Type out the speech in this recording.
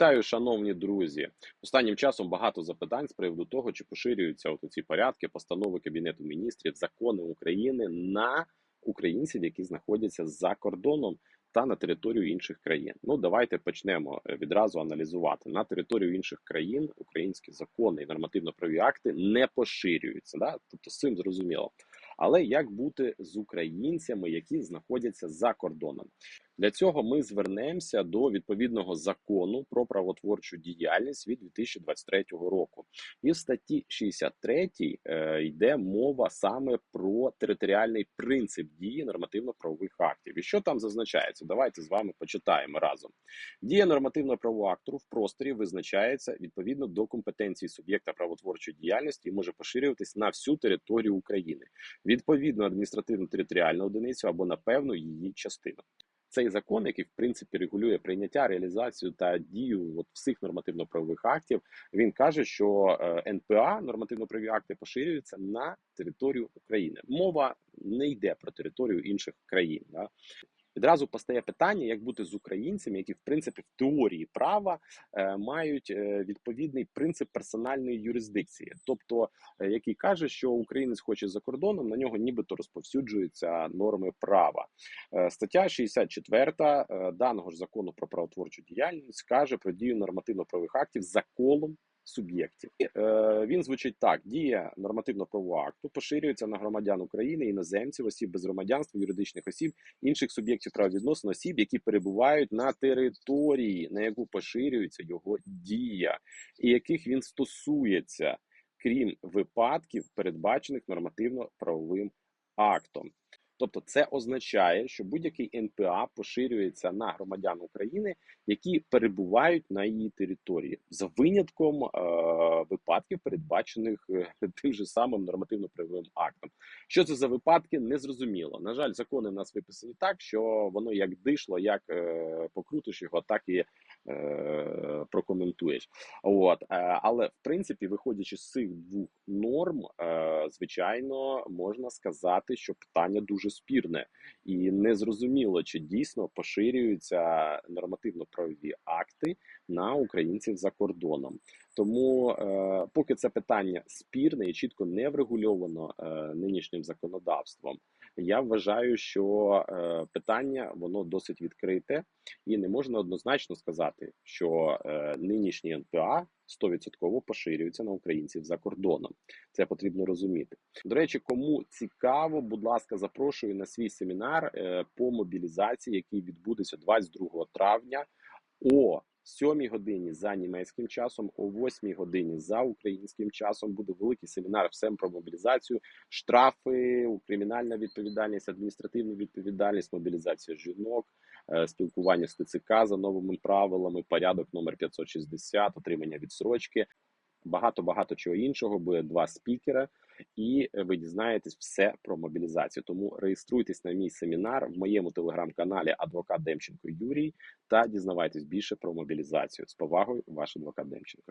Вітаю, шановні друзі. Останнім часом багато запитань з приводу того, чи поширюються от ці порядки, постанови Кабінету міністрів, закони України на українців, які знаходяться за кордоном та на територію інших країн. Ну давайте почнемо е, відразу аналізувати на територію інших країн. Українські закони і нормативно-правові акти не поширюються. Да? Тобто з цим зрозуміло. Але як бути з українцями, які знаходяться за кордоном? Для цього ми звернемося до відповідного закону про правотворчу діяльність від 2023 року. І в статті 63 е, йде мова саме про територіальний принцип дії нормативно-правових актів. І що там зазначається? Давайте з вами почитаємо разом. Дія нормативно-правового акту в просторі визначається відповідно до компетенції суб'єкта правотворчої діяльності і може поширюватись на всю територію України, відповідно адміністративно-територіальну одиницю або на певну її частину цей закон, який в принципі регулює прийняття, реалізацію та дію от всіх нормативно-правових актів, він каже, що е, НПА нормативно-правові акти поширюються на територію України. Мова не йде про територію інших країн. Да? Відразу постає питання, як бути з українцями, які в принципі в теорії права е, мають е, відповідний принцип персональної юрисдикції, тобто е, який каже, що українець хоче за кордоном, на нього нібито розповсюджуються норми права. Стаття 64 е, даного ж закону про правотворчу діяльність каже про дію нормативно-правових актів за колом суб'єктів. Е, Він звучить так: дія нормативно-правового акту поширюється на громадян України, іноземців, осіб без громадянства, юридичних осіб, інших суб'єктів правовідносин, осіб, які перебувають на території, на яку поширюється його дія, і яких він стосується, крім випадків, передбачених нормативно-правовим актом. Тобто, це означає, що будь-який НПА поширюється на громадян України, які перебувають на її території, за винятком е, випадків, передбачених е, тим же самим нормативно-правовим актом. Що це за випадки? Незрозуміло. На жаль, закони в нас виписані так, що воно як дишло, як е, покрутиш його, так і е, прокоментуєш. От, е, але в принципі, виходячи з цих двох норм, е, звичайно, можна сказати, що питання дуже спірне і незрозуміло, чи дійсно поширюються нормативно-правові акти на українців за кордоном. Тому, е, поки це питання спірне і чітко не врегульовано е, нинішнім законодавством, я вважаю, що е, питання воно досить відкрите, і не можна однозначно сказати, що е, нинішні НПА 100% поширюються на українців за кордоном. Це потрібно розуміти. До речі, кому цікаво, будь ласка, запрошую на свій семінар е, по мобілізації, який відбудеться 22 травня о 7 годині за німецьким часом, о 8 годині за українським часом буде великий семінар всем про мобілізацію, штрафи, кримінальна відповідальність, адміністративна відповідальність, мобілізація жінок, е, спілкування з ТЦК за новими правилами, порядок номер 560, отримання відсрочки. Багато багато чого іншого буде два спікера, і ви дізнаєтесь все про мобілізацію. Тому реєструйтесь на мій семінар в моєму телеграм-каналі Адвокат Демченко Юрій та дізнавайтесь більше про мобілізацію. З повагою, ваш адвокат Демченко.